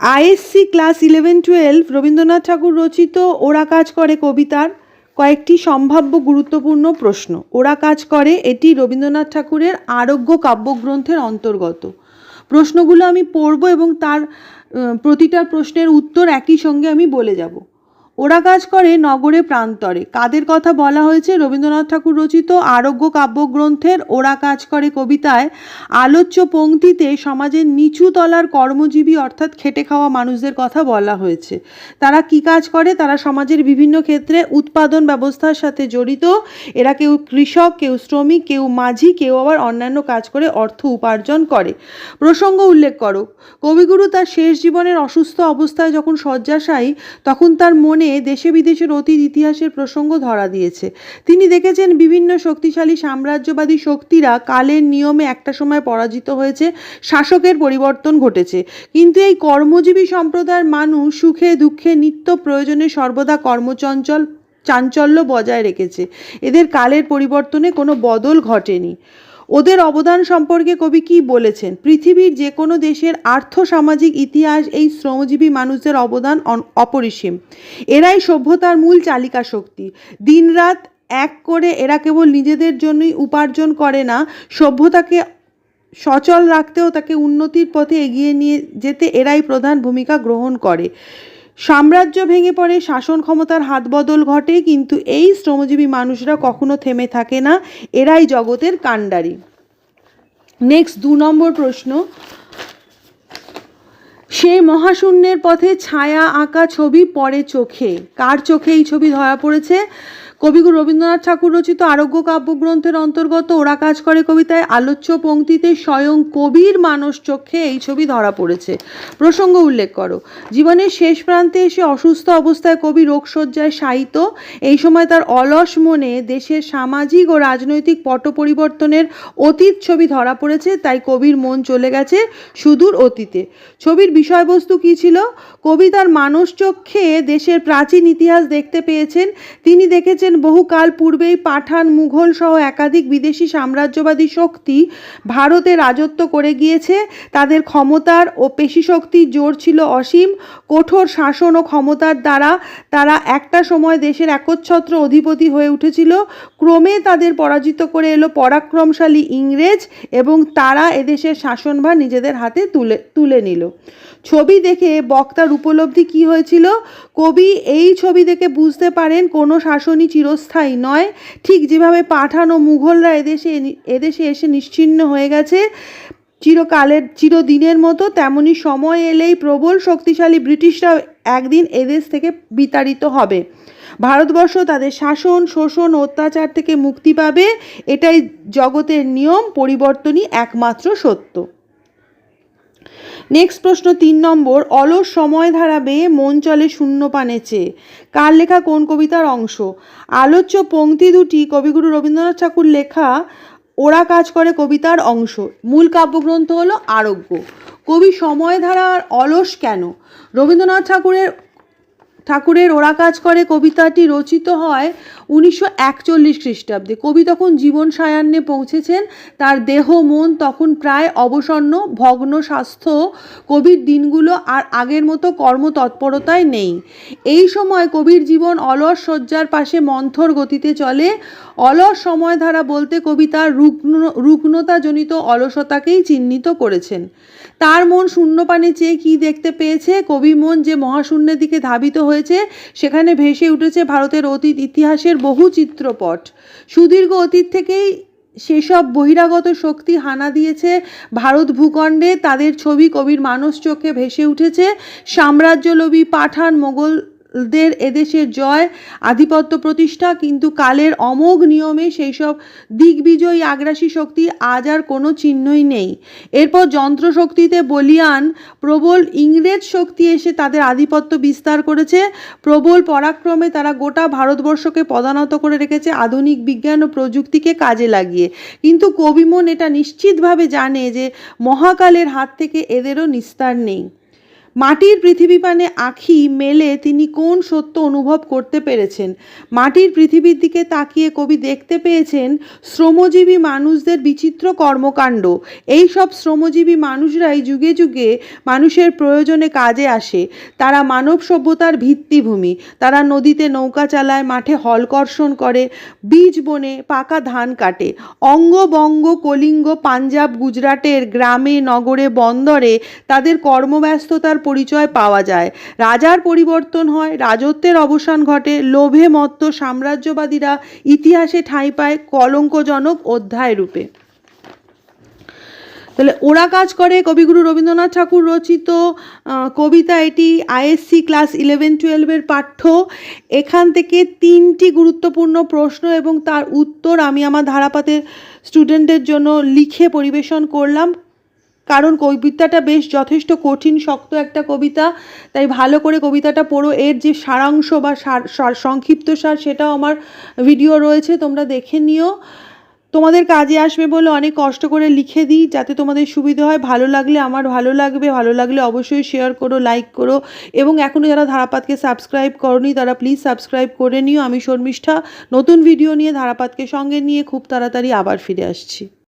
ISC class eleven twelve Rabindranath Thakur রচিত ওরা কাজ করে কবিতার কয়েকটি সম্ভাব্য গুরুত্বপূর্ণ প্রশ্ন। ওরা কাজ করে এটি রবীন্দ্রনাথ ঠাকুরের আরোগ্য কাব্যগ্রন্থের অন্তর্গত। প্রশ্নগুলো আমি পড়ব এবং তার প্রতিটা প্রশ্নের উত্তর একই সঙ্গে আমি বলে যাব। ওরা কাজ করে নগরে প্রান্তরে। কাদের কথা বলা হয়েছে? রবীন্দ্রনাথ ঠাকুর রচিত আরোগ্য কাব্যগ্রন্থের ওরা কাজ করে কবিতায় আলোচ্য পংক্তিতে সমাজের নিচু তলার কর্মজীবী অর্থাৎ খেটে খাওয়া মানুষদের কথা বলা হয়েছে। তারা কি কাজ করে? তারা সমাজের বিভিন্ন ক্ষেত্রে উৎপাদন ব্যবস্থার সাথে জড়িত। এরা কেউ কৃষক, কেউ শ্রমিক, কেউ মাঝি, কেউ আবার অন্যান্য কাজ করে অর্থ উপার্জন করে। প্রসঙ্গ উল্লেখ করো। কবিগুরু তার শেষ জীবনের অসুস্থ অবস্থায় যখন শয্যাশায়ী, তখন তার মনে দেশে বিদেশের অতীত ইতিহাসের প্রসঙ্গ ধরা দিয়েছে। তিনি দেখেছেন বিভিন্ন শক্তিশালী সাম্রাজ্যবাদী শক্তিরা কালের নিয়মে একটা সময় পরাজিত হয়েছে, শাসকের পরিবর্তন ঘটেছে। কিন্তু এই কর্মজীবী সম্প্রদায়ের মানুষ সুখে দুঃখে নিত্য প্রয়োজনে সর্বদা কর্মচঞ্চল, চাঞ্চল্য বজায় রেখেছে। এদের কালের পরিবর্তনে কোনো বদল ঘটেনি। ওদের অবদান সম্পর্কে কবি কি বলেছেন? পৃথিবীর যে কোনো দেশের আর্থসামাজিক ইতিহাস এই শ্রমজীবী মানুষদের অবদান অপরিসীম। এরাই সভ্যতার মূল চালিকা শক্তি। দিনরাত এক করে এরা কেবল নিজেদের জন্যই উপার্জন করে না, সভ্যতাকে সচল রাখতেও তাকে উন্নতির পথে এগিয়ে নিয়ে যেতে এরাই প্রধান ভূমিকা গ্রহণ করে। সাম্রাজ্য ভেঙে পড়ে, শাসন ক্ষমতার হাত বদল ঘটে, কিন্তু এই শ্রমজীবী মানুষরা কখনো থেমে থাকে না, এরাই জগতের কাণ্ডারি। নেক্সট দু নম্বর প্রশ্ন। সেই মহাশূন্যের পথে ছায়া আঁকা ছবি পরে চোখে। কার চোখে এই ছবি ধরা পড়েছে? কবিগুরু রবীন্দ্রনাথ ঠাকুর রচিত আরোগ্য কাব্যগ্রন্থের অন্তর্গত ওরা কাজ করে কবিতায় আলোচ্য পঙ্ক্তিতে স্বয়ং কবির মানস চোখে এই ছবি ধরা পড়েছে। প্রসঙ্গ উল্লেখ করো। জীবনের শেষ প্রান্তে এসে অসুস্থ অবস্থায় কবি রোগশয্যায় শায়িত। এই সময় তার অলস মনে দেশের সামাজিক ও রাজনৈতিক পট পরিবর্তনের অতীত ছবি ধরা পড়েছে, তাই কবির মন চলে গেছে সুদূর অতীতে। ছবির বিষয়বস্তু কী ছিল? কবি তার মানস চক্ষে দেশের প্রাচীন ইতিহাস দেখতে পেয়েছেন। তিনি দেখেছেন বহুকাল পূর্বেই পাঠান মুঘল সহ একাধিক বিদেশি সাম্রাজ্যবাদী শক্তি ভারতে রাজত্ব করে গিয়েছে। তাদের ক্ষমতার ও পেশি শক্তির জোর ছিল অসীম। কঠোর শাসন ও ক্ষমতার দ্বারা তারা একটা সময় দেশের একচ্ছত্র অধিপতি হয়ে উঠেছিল। ক্রমে তাদের পরাজিত করে এলো পরাক্রমশালী ইংরেজ এবং তারা এদেশের শাসনভার নিজেদের হাতে তুলে তুলে নিল। ছবি দেখে বক্তার উপলব্ধি কি হয়েছিল? কবি এই ছবি দেখে বুঝতে পারেন, কোনো শাসনই চিরস্থায়ী নয়। ঠিক যেভাবে পাঠান মুঘলরা এদেশে এদেশে এসে নিশ্চিহ্ন হয়ে গেছে, চিরকালের, চিরদিনের মতো তেমনি সময় এলেই প্রবল শক্তিশালী ব্রিটিশরাও একদিন এদেশ থেকে বিতাড়িত হবে। ভারতবর্ষ তাদের শাসন, শোষণ, অত্যাচার থেকে মুক্তি পাবে, এটাই জগতের নিয়ম, পরিবর্তনই একমাত্র সত্য। নেক্সট প্রশ্ন তিন নম্বর, অলস সময় ধারাবে মন চলে শূন্য পানে চেয়ে কার লেখা, কোন কবিতার অংশ? আলোচ্য পংক্তি দুটি, কবিগুরু রবীন্দ্রনাথ ঠাকুর লেখা, ওরা কাজ করে কবিতার অংশ। মূল কাব্যগ্রন্থ হলো আরোগ্য। কবি সময় ধারার অলস কেন? রবীন্দ্রনাথ ঠাকুরের ঠাকুরের ওরা কাজ করে, কবিতাটি রচিত হয় উনিশশো একচল্লিশ খ্রিস্টাব্দে। কবি তখন জীবন সায়ান্নে পৌঁছেছেন, তার দেহ, মন তখন প্রায় অবসন্ন, ভগ্ন স্বাস্থ্য, কবির দিনগুলো আর আগের মতো কর্মতৎপরতায় নেই। এই সময় কবির জীবন অলস শয্যার পাশে মন্থর গতিতে চলে। অলস সময় ধারা বলতে কবি তার রুগ্ন, রুগ্নতাজনিত অলসতাকেই চিহ্নিত করেছেন। তার মন শূন্যপানে চেয়ে কী দেখতে পেয়েছে? কবি মন যে মহাশূন্যের দিকে ধাবিত হয়েছে সেখানে ভেসে উঠেছে ভারতের অতীত ইতিহাসের বহু চিত্রপট। সুদীর্ঘ অতীত থেকেই সেসব বহিরাগত শক্তি হানা দিয়েছে ভারত ভূখণ্ডে। তাদের ছবি কবির মানস চোখে ভেসে উঠেছে। সাম্রাজ্যলোভী পাঠান মোগলদের এদেশের জয় আধিপত্য প্রতিষ্ঠা, কিন্তু কালের অমোঘ নিয়মে সেই সব দিগ্বিজয়ী আগ্রাসী শক্তি আজ আর কোনো চিহ্নই নেই। এরপর যন্ত্রশক্তিতে বলিয়ান প্রবল ইংরেজ শক্তি এসে তাদের আধিপত্য বিস্তার করেছে। প্রবল পরাক্রমে তারা গোটা ভারতবর্ষকে পদানত করে রেখেছে আধুনিক বিজ্ঞান ও প্রযুক্তিকে কাজে লাগিয়ে। কিন্তু কবিমন এটা নিশ্চিতভাবে জানে যে মহাকালের হাত থেকে এদেরও নিস্তার নেই। মাটির পৃথিবীপানে আঁখি মেলে তিনি কোন সত্য অনুভব করতে পেরেছেন? মাটির পৃথিবীর দিকে তাকিয়ে কবি দেখতে পেয়েছেন শ্রমজীবী মানুষদের বিচিত্র কর্মকাণ্ড। এই সব শ্রমজীবী মানুষরাই যুগে যুগে মানুষের প্রয়োজনে কাজে আসে। তারা মানব সভ্যতার ভিত্তিভূমি। তারা নদীতে নৌকা চালায়, মাঠে হলকর্ষণ করে, বীজ বনে পাকা ধান কাটে। অঙ্গবঙ্গ, কলিঙ্গ, পাঞ্জাব, গুজরাটের গ্রামে, নগরে, বন্দরে তাদের কর্মব্যস্ততার পরিচয় পাওয়া যায়। রাজার পরিবর্তন হয়, রাজত্বের অবসান ঘটে, লোভে মত্ত সাম্রাজ্যবাদীরা ইতিহাসে ঠাঁই পায় কলঙ্কজনক অধ্যায় রূপে। তাহলে ওরা কাজ করে, কবিগুরু রবীন্দ্রনাথ ঠাকুর রচিত কবিতা এটি, আইএসসি ক্লাস ইলেভেন টুয়েলভের পাঠ্য। এখান থেকে তিনটি গুরুত্বপূর্ণ প্রশ্ন এবং তার উত্তর আমি আমার ধারাপাতের স্টুডেন্টদের জন্য লিখে পরিবেশন করলাম। কারণ কবিতাটা বেশ যথেষ্ট কঠিন, শক্ত একটা কবিতা। তাই ভালো করে কবিতাটা পড়ো। এর যে সারাংশ বা সার সংক্ষিপ্ত সার, সেটাও আমার ভিডিও রয়েছে, তোমরা দেখে নিও। তোমাদের কাজে আসবে বলে অনেক কষ্ট করে লিখে দিই, যাতে তোমাদের সুবিধা হয়। ভালো লাগলে আমার ভালো লাগবে, ভালো লাগলে অবশ্যই শেয়ার করো লাইক করো। এবং এখনও যারা ধারাপাতকে সাবস্ক্রাইব করনি, তারা প্লিজ সাবস্ক্রাইব করে নিও। আমি শর্মিষ্ঠা, নতুন ভিডিও নিয়ে ধারাপাতকে সঙ্গে নিয়ে খুব তাড়াতাড়ি আবার ফিরে আসছি।